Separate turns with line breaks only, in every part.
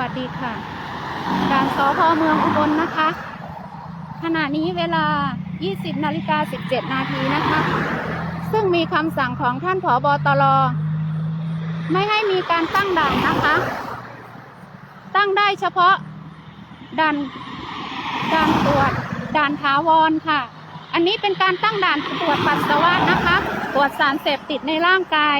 วัสดีค่ะด่านสพเมืองอุบลนะคะ ขณะนี้เวลา 20นาฬิกา17 นาทีนะคะ ซึ่งมีคำสั่งของท่านผอบตรไม่ให้มีการตั้งด่านนะคะ ตั้งได้เฉพาะด่านด่านตรวจด่านถาวรค่ะ อันนี้เป็นการตั้งด่านตรวจปัสสาวะนะคะ ตรวจสารเสพติดในร่างกาย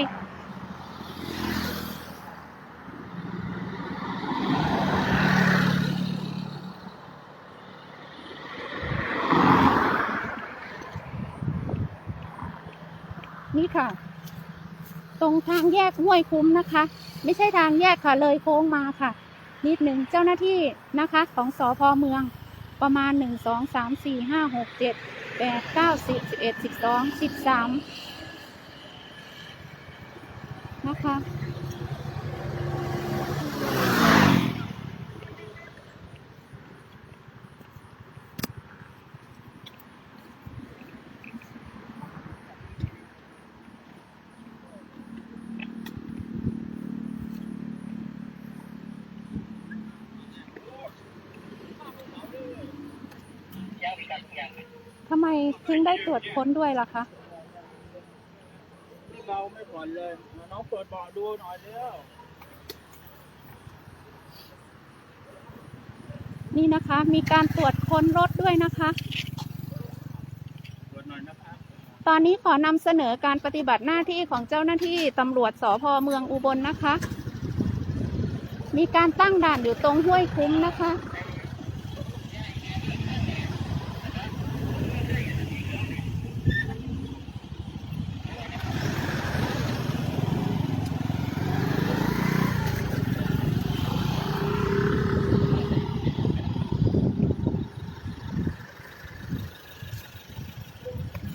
ค่ะ ตรงทางแยกห้วยคุ้มนะคะ ไม่ใช่ทางแยกค่ะ เลยโค้งมาค่ะ นิดหนึ่งเจ้าหน้าที่นะคะ ของสอพอเมือง ประมาณหนึ่งสองสามสี่ห้าหกเจ็ดแปดเก้าสิบสิบเอ็ดสิบสองสิบสามนะคะ ถึงได้ตรวจค้นด้วยล่ะคะ
เราไม่ผ่อนเลยน้องเปิดเบาะดูหน่อยเร็ว
นี่นะคะ มีการตรวจค้นรถด้วยนะคะ
เปิดหน่อยนะครับ
ตอนนี้ขอนำเสนอการปฏิบัติหน้าที่ของเจ้าหน้าที่ตำรวจสพเมืองอุบลนะคะ มีการตั้งด่านอยู่ตรงห้วยคุ้มนะคะ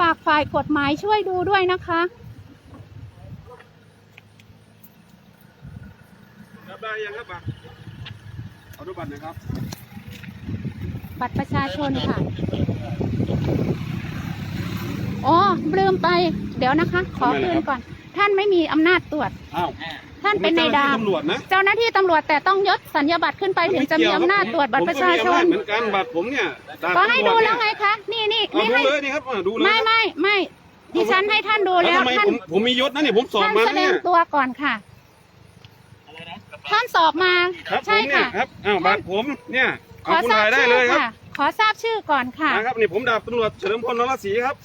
ากฝ่ายกฎหมายช่วยดูด้วยนะคะ
รับได้ยังครับบัตรเอาดูบัตรหนะครับ
บัตรประชาชนค่ะอ๋อลืมไป เดี๋ยวนะคะ ขอ
ทำไม
คื
ล่ะครั
น
บ
ก่อน ท่านไม่มีอำนาจตรวจ
อ้าว
ท่านเป็นในดาม
ผมเป็นเจ้หตำรวจนะ
เจ้าหน้าที่ตำรวจแต่ต้องยศสัญญาบัตรขึ้นไปถึงจะมีอำนาจตรวจบัตรประชาชน
ผมก็มีอำจเหมือนกันบัตรผมเนี่ยด่าน
ก็ให้
ตำร
ดู
จ
แล้ว
เนี่ย
ไงคะนี่นี่
เอา
นี่
ดู
ให้
เลยนี่ครับอะดูเลย
ไม่ไม่ไม่ดิฉันให้ท่านดู
แล้
แล้วว
ทำไม
ท่าน
ผมผมมียศนะเนี่ยผมสอบ
ท่าน
มา
แส
แล้ว
ด
เนี่
ง
ย
ตัวก่อนค่ะท่านสอบมา
ครับผ
ใช่
มเนี่ย
ค่ะ
ครับอ้าวบัตรผมเนี่ย
ข
เอา
อ
คุณ
ทราบ
ถ่ายได้
ชื่
เล
อย
ครับ
ค่ะ ขอทราบชื่อก่อนค่ะ
นะครับนี่ผมดาบตำรวจเฉลิมพลนรศรีครับ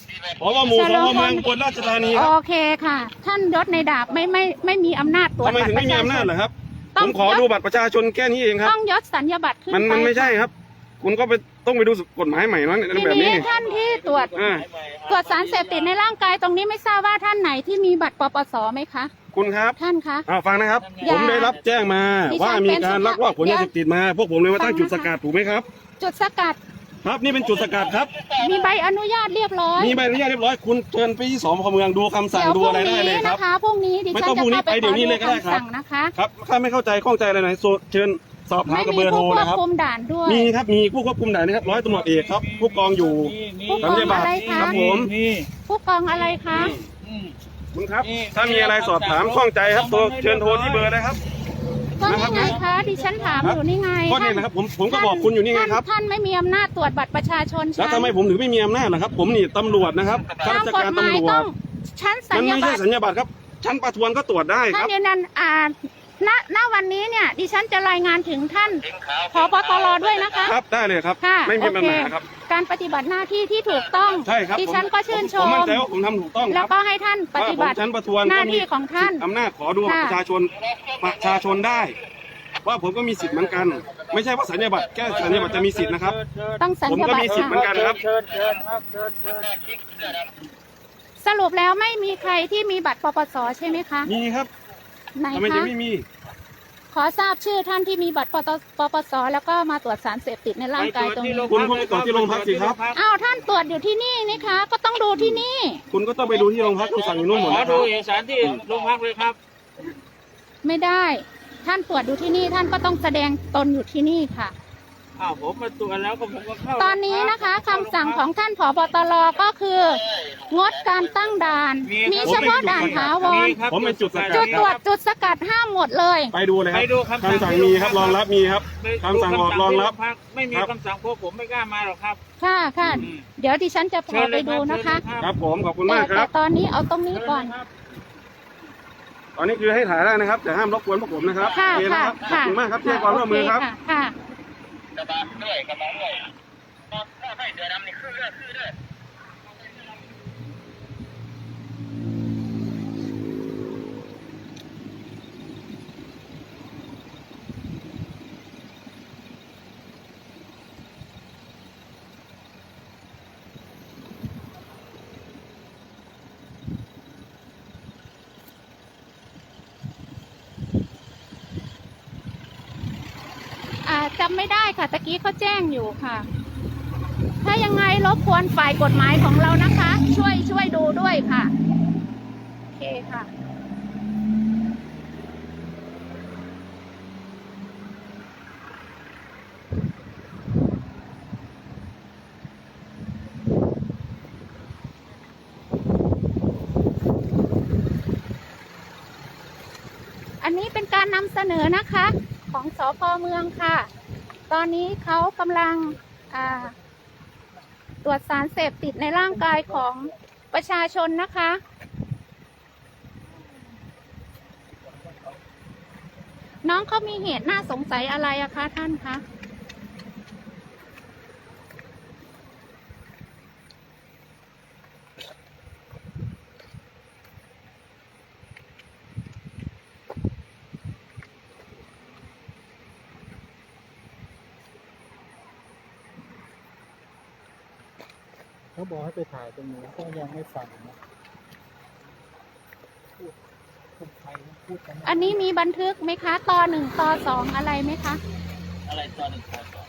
ผบหมู่
เฉ
ส
ลิม
พ
พล
เมืองอุบลราชธานีค
โอ
รับ
เคค่ะ ท่านยศในดาบไม่ไม่ไม่มีอำนาจตรวจ
ทำไม
บัต
ถึ
รงป
ไม่
ระ
มี
ชา
อำ
ช
นาจ
น
เหรอครับ
ต้
ผ
อง
มขอย
ศ
ดูบัตรประชาชนแค่นี้เองครับ
ต้องยศสัญญาบัตรขึ้น
มัน
ไป
มันไม่ใช่ครับ คุณก็ไปต้องไปดูกฎหมายใหม่มั้ง
ที
แบบนี้
นี้
นี่
ท่านที่ตรวจ
อ่า
ตรวจสารเสพติดในร่างกายตรงนี้ไม่ทราบว่าท่านไหนที่มีบัตรปปสไหมคะ
คุณครับ
ท่านคะ
อ่าฟังนะครับ
อย่า
ผมได้รับแจ้งมา
ดิฉัน
ว่ามีการลักลอบขน
เป็น
ยาเสพติดมา พวกผมเลยมาตั้ง
ฟัง
จุด
นะคะ
สกัดถูกไหมครับ
จุดสกัด
ครับนี่เป็นจุดสกัดครับ
มีใบอนุญาตเรียบร้อย
มีใบอนุญาตเรียบร้อยคุณเชิญไปที่สพเมืองดูคำสั่ง
เดี๋ยว
ดู
พรุ่
อะไร
ง
ได้
นี้
เลยครั
นะ
บ
คะพรุ่งนี้ดิ
ไม่
ฉัน
ต้อง
จะ
พรุ่งนี้
เข้าไป
ไปเดี๋ยวนี้เลยก็ได้
ขอ
ครับ
คำสั่งนะคะ
ครับถ้าไม่เข้าใจข้องใจอะไรไหนโซเชิญสอบถาม
ไม่
กับ
มี
เบอร์โทร
ผู้คว
นะ
บ
ครับ
คุมด่านด้วย
มีครับมีผู้ควบคุมด่านนะครับร้อยตำรวจเอกครับ ผู้กองอยู่
ผู้ก
สั
อง
ญญาบัต
อะ
ร
ไรคะ
ครับผม
นี่
ผู้กองอะไรคะ
คุณครับถ้ามีอะไรสอบถามข้องใจครับโทรเชิญโทรที่เบอร์เลยครับ
ก็นี่ไงคะดิฉันถามอยู่นี่ไง
ก็เนี่ยนะครับผมผมก็บอกคุณอยู่นี่ไงครับ
ท่านไม่มีอำนาจตรวจบัตรประชาชน
แล้วทำไมผมถึงไม่มีอำนาจล่ะครับ ผมนี่ตำรวจนะครับข้า
ตาม
ราช
กฎ
การ
หมาย
ตำรว
ต้อ
จ
งชั้นสั
มั
ญ
น
ญา
ไม่
บั
ใช่
ตร
สัญญาบัตรครับชั้นประทวนก็ตรวจได้ค
ท่าน
รับ
เดียวนั้นอ่า ณณวันนี้เนี่ย ดิฉันจะรายงานถึงท่านพบตรด้วยนะคะ
ครับได้เลยครับ
ค่ะ
ไม่มี
โอ
ปัญ
เค
หาครับ
การปฏิบัติหน้าที่ที่ถูกต้อง
ใช่ครับ
ดิฉัน
ผม
ก็ชื่นช
ผม
ม
มั่นใจว่าผมทำถูกต้องค
แล้
รั
ว
บ
ก็ให้ท่านปฏิบัติ
ว่าผมชั้นประทวน
หน้า
ก็มี
ที่ของท่าน
อำนาจขอดูบัตร
ค่ะ
ประชาชนประชาชนได้ ว่าผมก็มีสิทธิ์เหมือนกัน ไม่ใช่ว่าสัญญาบัตรแค่สัญญาบัตรจะมีสิทธิ์นะครับ
ต้องสัญ
ผม
ญา
ก็
บัต
มี
ร
สิทธิ์เหมือน
ค่ะ
กันครับ
เชิญเชิญครับเชิญเชิญ
สรุปแล้วไม่มีใครที่มีบัตรปปสใช่ไหมคะ
มีครับ
ไหน
ทำไมจะ
คะ
ไม่มี
ขอทราบชื่อท่านที่มีบัตรปตปปสแล้วก็มาตรวจสารเสพติดในร่างกายตรงนี้
คุณคุณไปตรวจที่โรงพักสิครับ
อ้าวท่านตรวจอยู่ที่นี่นี่คะ ก็ต้องดูที่นี่
คุณก็ต้องไปดูที่โรงพักคุณสั่งอยู่นู่นหมด
ขอ
นะค
ดู
รับ
เอกสารที่โรงพักเลยครับ
ไม่ได้ ท่านตรวจอยู่ที่นี่ ท่านก็ต้องแสดงตนอยู่ที่นี่ค่ะ
อ้าวผมมาตรวจแล้วก็ผมก็เข้า
ตอนนี้นะคะคำสั่งของท่านผบตรก็คือ งดการตั้งด่าน มีเฉพาะด่านถาวร
ครับ
ผมเป็นจุดสกัด
จุดตรวจจุดสกัดห้ามหมดเลย
ไปดูเลยค
ไป
รับ
ดูคำสั่ง
คำสั่งมีครับรองรับมีครับ
ไป
คำสั่งออกรองรับ
คำสั่ที่โพักไม่มี
ครับ
คำสั่งพวกผมไม่กล้ามาหรอกครับ
ค่ะค่ะ
อืม
เดี๋ยวดิฉันจะพา
เชิญ
ไป
เลย
ดูนะคะ
เชิญเลย
ครับผมขอบคุณ
แต่
มากค
แต่
รับ
ตอนนี้เอาตรงนี้ก่อน
ตอนนี้คือให้ถ่ายได้นะครับแต่ห้ามรบกวนพวกผมนะครับ
ค่ะ
โอเคนะ
ค่ะ
ครับขอบ
ค่ะ
คุณมากครับที่ให้ความร่วมมือครับ
โเะค่ะ
กระบะด้วยกระบะด้วยถ้าไม่เสือดำนี่คือเลือดคือเลือด
จำไม่ได้ค่ะตะกี้เขาแจ้งอยู่ค่ะ ถ้ายังไงรบกวนฝ่ายกฎหมายของเรานะคะ ช่วยช่วยดูด้วยค่ะโอเคค่ะอันนี้เป็นการนำเสนอนะคะ ของสพเมืองค่ะ ตอนนี้เขากำลังตรวจสารเสพติดในร่างกายของประชาชนนะคะ น้องเขามีเหตุน่าสงสัยอะไรอะคะท่านคะ
เขาบอกให้ไปถ่ายตรงนี้ก็ยังไม่ฟังนะพูดคนไทยนะพูดกัน
อันนี้มีบันทึกไหมคะต่อหนึ่งต่อสองอะไรไหมคะ
อะไรตอนหนึ่งตอนสอง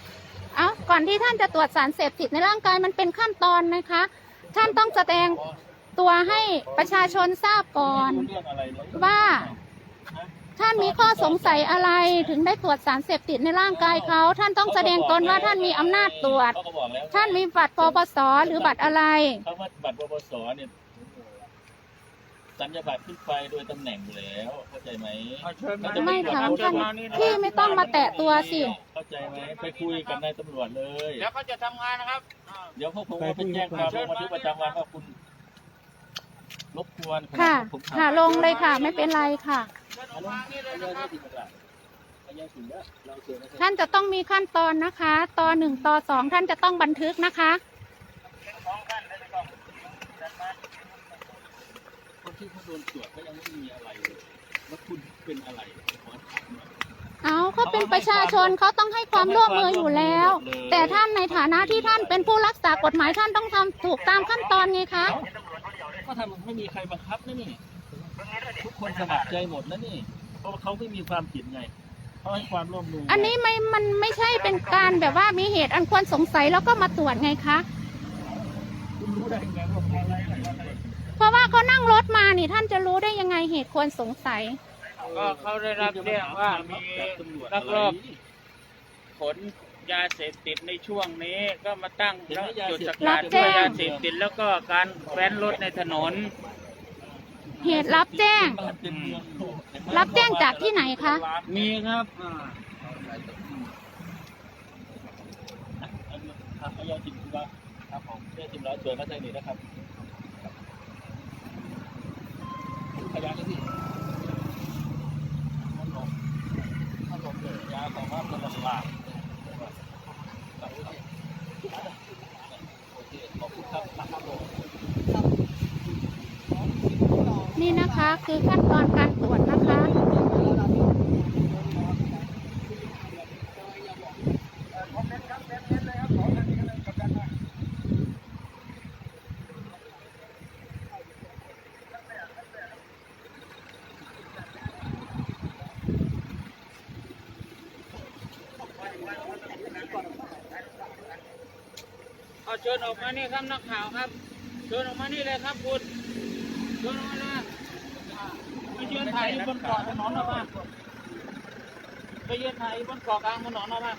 เอาก่อนที่ท่านจะตรวจสารเสพติดในร่างกายมันเป็นขั้นตอนนะคะ ท่านต้องแสดงตัวให้ประชาชนทราบก่อน
เรื่องอะไรเลย
ว่า ท่านมีข้อสงสัยอะไรถึงได้ตรวจสารเสพติดในร่างกายเขา ท่านต้องแสดงตนว่าท่านมีอำนาจตรวจ
เขาก็บอกแล้ว
ท่านมีบัตรปปสหรือบัตรอะไร
เขาว่าบัตรปปสเนี่ยสัญญาบัตรขึ้นไปโดยตำแหน่งอยู่แล้วเข้าใจไหม
ไม่ค่ะท่าน พี่ไม่ต้องมาแตะตัวสิ
เข้าใจไหมไปคุยกับนายตำรวจเลย
เดี๋ยวเขาจะทำงานนะครับ
เดี๋ยวพวกผมเอาไปแจ้งความลงบันทึกประจำวันว่าคุณรบกวน
ค่ะ
ผม
ค่ะ ลงเลยค่ะ ไม่เป็นไรค่ะ ท่านจะต้องมีขั้นตอนนะคะต่อหนึ่งต่อสองท่านจะต้องบันทึกนะคะ
คนที่เขาโดนตรวจก็ยังไม่มีอะไรเลยแล้วคุณเป็นอะไรขอถามหน่อย
เอาเขาเป็นประชาชนเขาต้องให้ความร่วมมืออยู่แล้ว แต่ท่านในฐานะที่ท่านเป็นผู้รักษากฎหมายท่านต้องทำถูกตามขั้นตอนไงคะ
ก็ทำไม่มีใครบังคับนะนี่ ทุกคนสมัครใจหมดนะนี่ เพราะว่าเขาไม่มีความผิดไงเขาให้ความร่วมมือ
อั
อั
นนี้ไม่มันไม่ใช่เป็นการแบบว่ามีเหตุอันควรสงสัยแล้วก็มาตรวจไงคะ
คุณรู้ได้ยังไงว่าเพราะอะไรอะไร
เพราะว่าเขานั่งรถมานี่ท่านจะรู้ได้ยังไงเหตุควรสงสัย
ก็เขาได้รับแจ้งว่ามีลักลอบขนยาเสพติดในช่วงนี้ก็มาตั้งจุดส
รั
กัด
บแจ้
เพื่
ง
อยาเสพติดแล้วก็การแว้นรถในถนน
เหตุรับแจ้ง รับแจ้งจากที่ไหนคะ
มีครับอ่า
ครับพยาจิมว่าครับผมเรียกจิมร้อยสวยมาใจหนีนะครับ นี่นะคะ
คือขั้นตอนการตรวจนะคะ
เอาเชิญออกมานี่ครับนักข่าวครับเชิญออกมานี่เลยครับคุณเชิญออกมาเลย นถ่ายบนเกาะถนนออกมาไปยืนถ่ายบนเกาะกลางถนนออกมา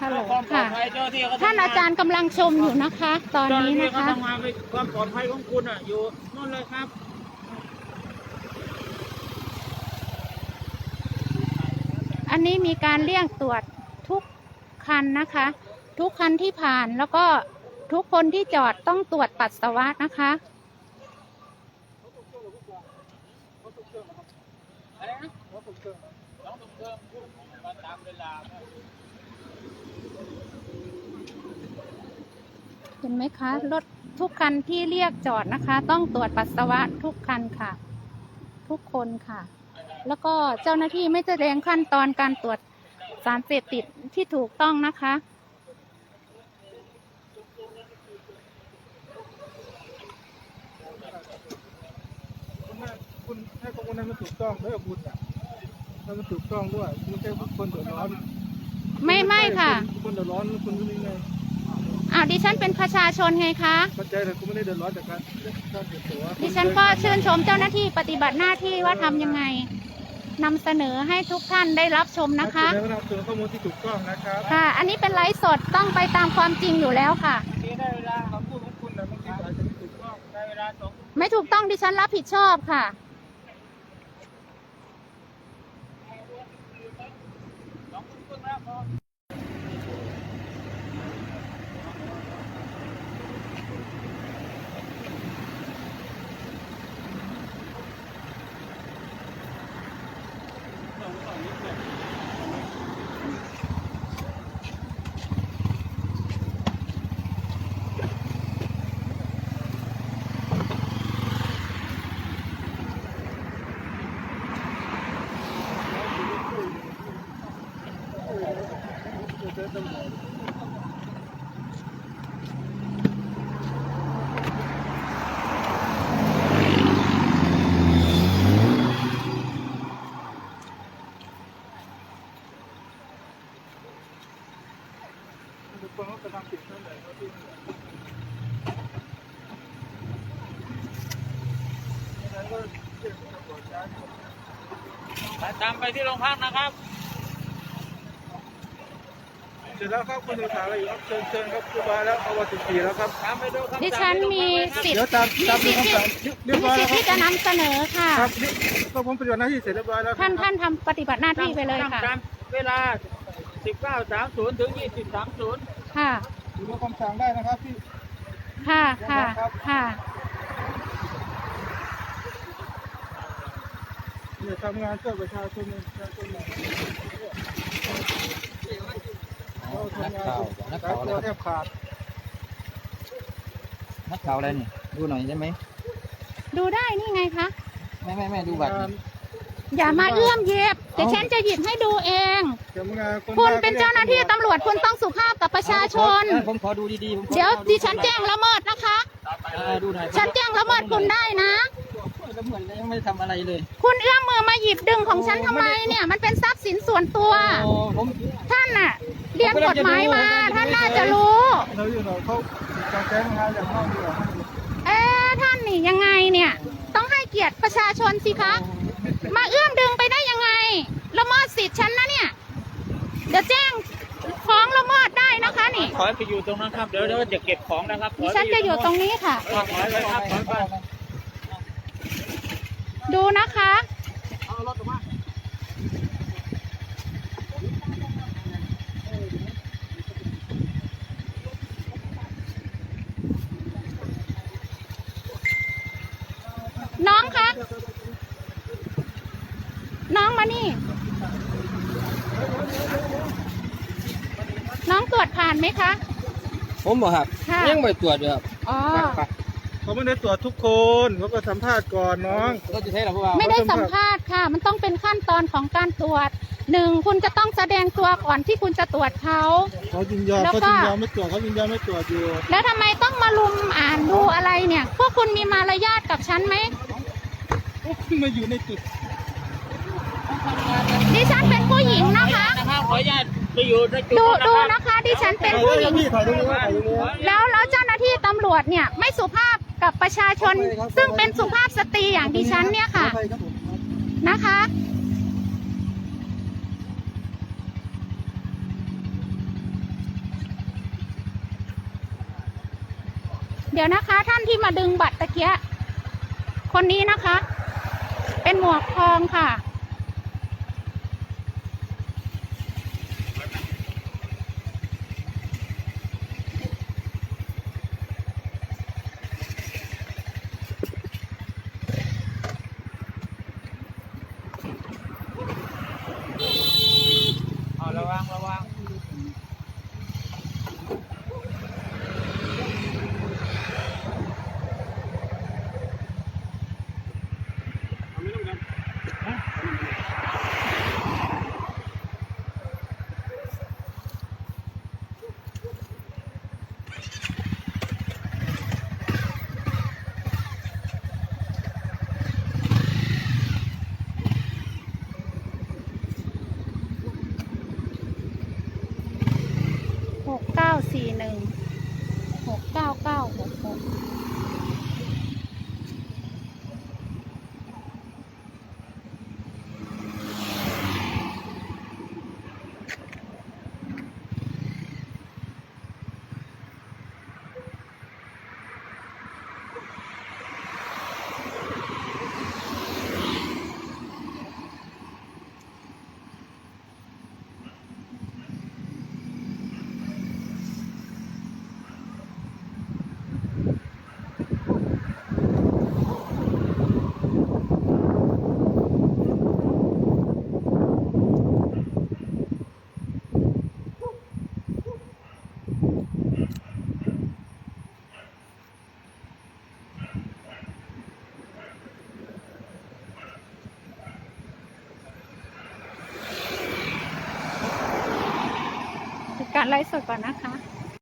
ฮัลโหล
ความปลอ
ค่ะ
ดภัยเจ้าหน้าที่เขาทำง
ท่านอาจารย์กำลังชมอยู่นะคะ ตอน
เจ้าหน้า
นี้
ที่
นะ
เขา
คะ
ทำงานไปความปลอดภัยของคุณอะอยู่นู่นเลยครับ
อันนี้มีการเรียกตรวจทุกคันนะคะ ทุกคันที่ผ่านแล้วก็ทุกคนที่จอดต้องตรวจปัสสาวะนะคะ
อะไรนะ น้องตุ้มเติมมาตามเวลา
เห็นไหมคะรถทุกคันที่เรียกจอดนะคะ ต้องตรวจปัสสาวะทุกคันค่ะ ทุกคนค่ะ แล้วก็เจ้าหน้าที่ไม่แสดงขั้นตอนการตรวจสารเสพติดที่ถูกต้องนะคะ
คุณให้คุณให้ข้อมูลนั้นมันถูกต้องด้วคุณอะ แล้วมันถูกต้องด้วยไม่ใช่คนเดือดร้อน
ไม่ไม่ค่ะ
คนเดือดร้อนคุณรู้ยังไง
อ้าวดิฉันเป็นประชาชนไงคะ
เข้าใจแต่คุณไม่ได้เดือดร้อนจากการการเสียตัว
ดิฉันก็ชื่นชมเจ้าหน้าที่ปฏิบัติหน้าที่ว่าทำยังไงนำเสนอให้ทุกท่านได้รับชมนะคะ
แล้วก็นำเสนอข้อมูลที่ถูกต้องนะครับ
ค่ะ อันนี้เป็นไลฟ์สดต้องไปตามความจริงอยู่แล้วค่ะ
ทีได้เวลา
คำพูดของคุณนะบางทีอาจจะไม่ถูกต้อง
ได้เวลาสอง
ไม่ถูกต้องดิฉันรับผิดชอบค่ะ
สองทุ่มครึ่งแล้วพอ
ทุกคนก็กระทำผิดนั่นแหละครับที่นั้นก็เรียกตำรวจย้าย
ไป ตามไปที่โรงพักนะครับ
เสร็จแล้วครับคุณจะถามอะไรอยู่ครับเชิญเชิญครับเรียบร้อยแล้วเอาวันสิบสี่แล้วครับ
ตามไปดูคำสั่ง
ดิฉันมีสิท
เดี๋ยว
ธิ์
ตาม
มี
ตาม
สิ
ดู
ทธิ์
คำสั่งเรียบ
มี
ร้อย
สิ
แล้
ท
ว
ธิ์
ครับ
ที่จะนำเสนอค่ะ
ครับนี่ก็ผมปฏิบัติหน้าที่เสร็จเรียบร้อยแล้ว
ท่านท่านทำปฏิบัติหน้าที่ไปเลยค่ะ
ตามเวลา 19.30 ถึง 20.30
ค่ะ
ดูว่าคำสั่งได้นะครับที่
ค่ะค่ะค่ะ
เนี่ย ทำงานเพื่อประชาชนประชาชนเราทำงานนักข่าวตัวแทบขาด
นักข่าวอะไรนี่ดูหน่อยได้ไหม
ดูได้นี่ไงคะ
ไม่ไม่ไม่ดูบัตร
อย่ามาเอื้อมเย็บเดี๋ยวฉันจะหยิบให้ดูเอง คุณเป็นเจ้าหน้าที่ตำรวจคุณต้องสุภาพกับประชาชน
เออผมขอดูดีๆ
เดี๋ยวดิฉันแจ้งละเมิด
เออดูหน่อย
ฉันแจ้งละเมิดคุณได้นะ
แล้วเหมือนยังไม่ทำอะไรเลย
คุณเอื้อมมือมาหยิบดึงของฉันทำไมเนี่ย มันเป็นทรัพย์สินส่วนตัว
โอ้ผม
ท่านน่ะ เรียนกฎหมายมา ท่านน่าจะรู้
เราอยู่หน่อยเขาการแจ้งงานอย่างนอกดีกว่า
เอ๊ะท่านนี่ยังไงเนี่ย ต้องให้เกียรติประชาชนสิคะ มาเอื้อมดึงไปได้ยังไง ละเมิดสิทธิ์ฉันนะเนี่ย เดี๋ยวแจ้งฟ้องละเมิด ได้นะคะนี่
ขอให้ไปอยู่ตรงนั้นครับ เดี๋ยวเดี๋ยวจะเก็บของนะครับข
ดิ
ให้
ฉันจะอยู่ตรงนี้ค่ะ
เออขอให้ไปครับขอให้ไป
ดูนะคะ น้องคะ น้องมานี่ น้องตรวจผ่านไห มคะ
ผมบอกครับ
ค่ะ
ยังไม่ตรวจเลยครับ
อ๋อ
เขาไม่ได้ตรวจทุกคนเขาก็สัมภาษณ์ก่อนน้อง
ก็จะใช้หรอพวกเรา
ไม่ได้สัมภาษณ์ค่ะ มันต้องเป็นขั้นตอนของการตรวจหนึ่งคุณจะต้องแสดงตัวก่อนที่คุณจะตรวจเขา
เขายินยอม
แล้ว
เขา
ก็
ยินยอมไม่ตรวจเขายินยอมไม่ตรวจอยู่
แล้วทำไมต้องมาลุมอ่านดูอะไรเนี่ย พวกคุณมีมารยาทกับฉันไหม
เขาขึ้นมาอยู่ในจุด
ดิฉันเป็นผู้หญิงนะคะ
นะครับขออนุญาต ดู
ดู
นะคะ
ที่ฉันเป็นผู้หญิงแล้วแล้วเจ้าหน้าที่ตำรวจเนี่ยไม่สุภาพกับประชาชน ซึ่งเป็นสุภาพสตรีอย่างดิฉันเนี่ยค่ะนะคะเดี๋ยวนะคะท่านที่มาดึงบัตรตะเกียคนนี้นะคะ เป็นหมวกทองค่ะ สี่หนึ่งหกเก้าเก้าหกหก ฟ์สดก่อนนะคะ